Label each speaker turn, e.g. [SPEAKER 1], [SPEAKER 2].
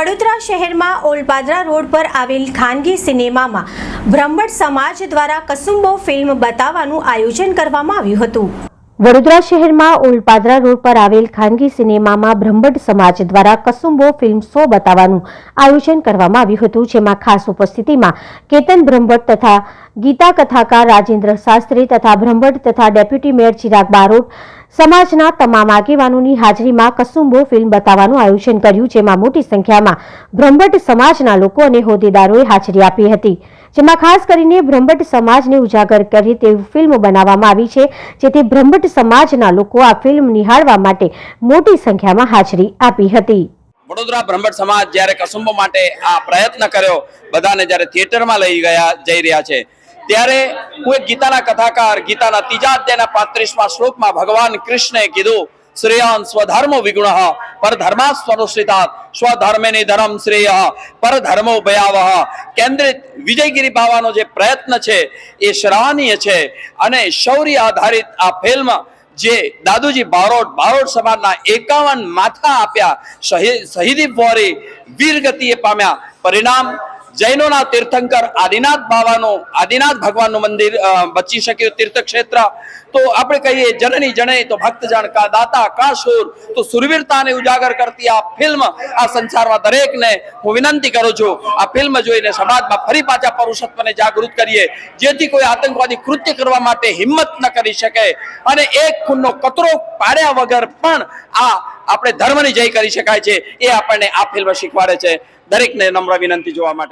[SPEAKER 1] વડોદરા શહેરમાં ઓલપાદરા રોડ પર આવેલ ખાનગી સિનેમામાં બ્રહ્મણ સમાજ દ્વારા કસુંબો ફિલ્મ બતાવવાનું આયોજન કરવામાં આવ્યું હતું. વડોદરા શહેરમાં ઓલપાદરા રોડ પર આવેલ ખાનગી સિનેમામાં બ્રહ્મડ સમાજ દ્વારા કસુંબો ફિલ્મ શો બતાવવાનું આયોજન કરવામાં આવ્યું હતું, જેમાં ખાસ ઉપસ્થિતિમાં કેતન બ્રહ્મડ તથા ગીતા કથાકાર રાજેન્દ્ર શાસ્ત્રી તથા બ્રહ્મભટ્ટ તથા ડેપ્યુટી મેયર ચિરાગ બારોટ સમાજના તમામ આગેવાનોની હાજરીમાં કસુંબો ફિલ્મ બતાવવાનું આયોજન કર્યું, જેમાં મોટી સંખ્યામાં બ્રહ્મભટ્ટ સમાજના લોકો અને હોદ્દેદારોએ હાજરી આપી હતી. જેમાં ખાસ કરીને બ્રહ્મભટ્ટ સમાજને ઉજાગર કરી તેવી ફિલ્મ બનાવવામાં આવી છે, જેથી બ્રહ્મભટ્ટ સમાજના લોકો આ ફિલ્મ નિહાળવા માટે મોટી સંખ્યામાં હાજરી આપી હતી.
[SPEAKER 2] વડોદરા બ્રહ્મટ સમાજ જ્યારે કસુંબો માટે આ પ્રયત્ન કર્યો, બધાને જ્યારે થિયેટરમાં લઈ ગયા જઈ રહ્યા છે. ત્યારે હું એક ગીતાના કથાકાર, ગીતાના ત્રીજા અધ્યાયના પાંત્રીસમાં શ્લોકમાં ભગવાન કૃષ્ણએ કીધું, શ્રેયાન સ્વધર્મો વિગુણ, પરધર્મા સ્વનુષ્ઠિતાત સ્વધર્મે ધર્મ શ્રેય, પરધર્મો ભયાવહ. કેન્દ્રિત વિજયગીરી બાવાનો જે પ્રયત્ન છે એ સરાહનીય છે અને શૌર્ય આધારિત આ ફિલ્મ જે દાદુજી બારોટ બારોટ સમાજના એકાવન માથા આપ્યા શહીદી ફોરી વીરગતિએ પામ્યા. પરિણામ જૈનોના તીર્થંકર આદિનાથ બાવાનું, આદિનાથ ભગવાનનું મંદિર બચી શક્યું તીર્થક્ષેત્ર. તો આપણે કહીએ, જનની જણે તો ભક્તજન કા દાતા કા શૂર? તો સુરવીરતાને ઉજાગર કરતી આ ફિલ્મ, આ સંસારમાં દરેકને હું વિનંતી કરું છું, આ ફિલ્મ જોઈને સમાજમાં ફરી પાછા પરુષત્વને જાગૃત કરીએ, જેથી કોઈ આતંકવાદી કૃત્ય કરવા માટે હિંમત ન કરી શકે. અને એક ખૂનનો કતરો પાડ્યા વગર પણ આ આપણે ધર્મની જય કરી શકાય છે, એ આપણને આ ફિલ્મ શીખવાડે છે. દરેકને નમ્ર વિનંતી જોવા માટે.